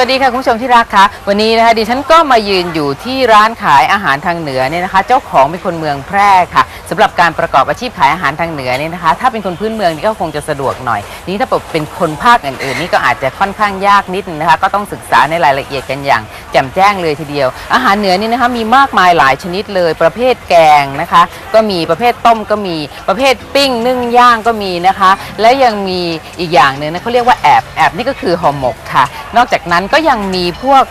วัสดีค่ะคุณผู้ชมที่รักคะวันนี้นะคะดิฉันก็มายืนอยู่ที่ร้านขายอาหารทางเหนือเนี่ยนะคะ เจ้าของเป็นคนเมืองแพร่ค่ะสำหรับการประกอบอาชีพขายอาหารทางเหนือเนี่ยนะคะ ถ้าเป็นคนพื้นเมืองนี่ก็คงจะสะดวกหน่อย นี่ถ้าเป็นคนภาคอื่นๆนี่ก็อาจจะค่อนข้างยากนิดนึงนะคะ ก็ต้องศึกษาในรายละเอียดกันอย่างแจ่มแจ้งเลยทีเดียว อาหารเหนือนี่นะคะมีมากมายหลายชนิดเลย ประเภทแกงนะคะ ก็มีประเภทต้มก็มีประเภทปิ้งนึ่งย่างก็มีนะคะ และยังมีอีกอย่างหนึ่งนะเขาเรียกว่าแอบแอบนี่ก็คือห่อหมกค่ะ นอกจากนั้นก็ยังมีพวก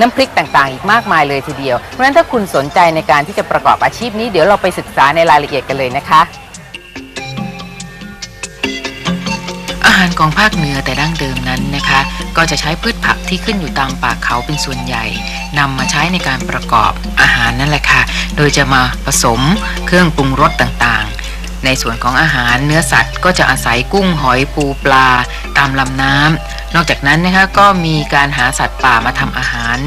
น้ำพริกต่างๆ อีกมากมายเลยทีเดียว เพราะฉะนั้นถ้าคุณสนใจในการที่จะประกอบอาชีพนี้เดี๋ยวเราไปศึกษาในรายละเอียดกันเลยนะคะ อาหารของภาคเหนือแต่ดั้งเดิมนั้นนะคะ ก็จะใช้พืชผักที่ขึ้นอยู่ตามป่าเขาเป็นส่วนใหญ่นำมาใช้ในการประกอบอาหารนั่นแหละค่ะ โดยจะมาผสมเครื่องปรุงรสต่างๆในส่วนของอาหารเนื้อสัตว์ก็จะอาศัยกุ้งหอยปูปลา ตามลำน้ำ นอกจากนั้นนะคะก็มีการหาสัตว์ป่ามาทำอาหาร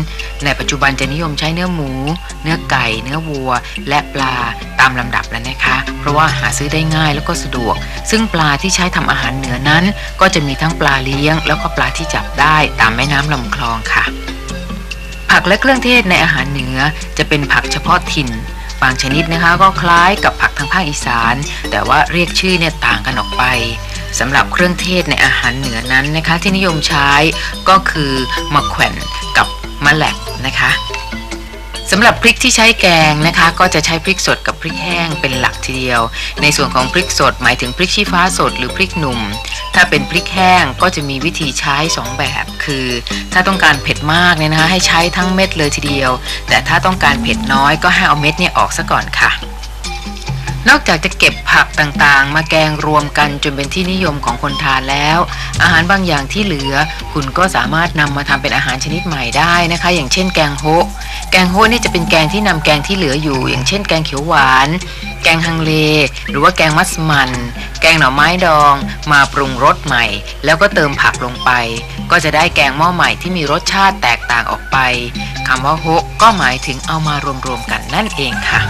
ในปัจจุบันจะนิยมใช้เนื้อหมู เนื้อไก่ เนื้อวัว และปลาตามลำดับแล้วนะคะ เพราะว่าหาซื้อได้ง่ายแล้วก็สะดวก ซึ่งปลาที่ใช้ทำอาหารเหนือนั้น ก็จะมีทั้งปลาเลี้ยง แล้วก็ปลาที่จับได้ตามแม่น้ำลำคลองค่ะ ผักและเครื่องเทศในอาหารเหนือจะเป็นผักเฉพาะถิ่นบางชนิดนะคะก็คล้ายกับผักทางภาคอีสาน แต่ว่าเรียกชื่อเนี่ยต่างกันออกไป สำหรับเครื่องเทศในอาหารเหนือนั้นนะคะ ที่นิยมใช้ก็คือมะแขวนกับมะแหลกนะคะสำหรับพริกที่ใช้แกงนะคะ ก็จะใช้พริกสดกับพริกแห้งเป็นหลักทีเดียว ในส่วนของพริกสดหมายถึงพริกชี้ฟ้าสดหรือพริกหนุ่ม ถ้าเป็นพริกแห้งก็จะมีวิธีใช้ 2 แบบ คือ ถ้าต้องการเผ็ดมากเนี่ยนะคะให้ใช้ทั้งเม็ดเลยทีเดียว แต่ถ้าต้องการเผ็ดน้อยก็ให้เอาเม็ดเนี่ยออกซะก่อนค่ะ นอกจากจะเก็บผักต่างๆ มาแกงรวมกันจนเป็นที่นิยมของคนทานแล้ว อาหารบางอย่างที่เหลือ คุณก็สามารถนำมาทำเป็นอาหารชนิดใหม่ได้นะคะ อย่างเช่นแกงโฮะแกงโฮะนี่จะเป็นแกงที่นำแกงที่เหลืออยู่ อย่างเช่นแกงเขียวหวาน แกงฮังเล หรือว่าแกงมัสมัน แกงหน่อไม้ดอง มาปรุงรสใหม่ แล้วก็เติมผักลงไป ก็จะได้แกงหม้อใหม่ที่มีรสชาติแตกต่างออกไปคำว่าโฮะก็หมายถึงเอามารวมๆกันนั่นเองค่ะ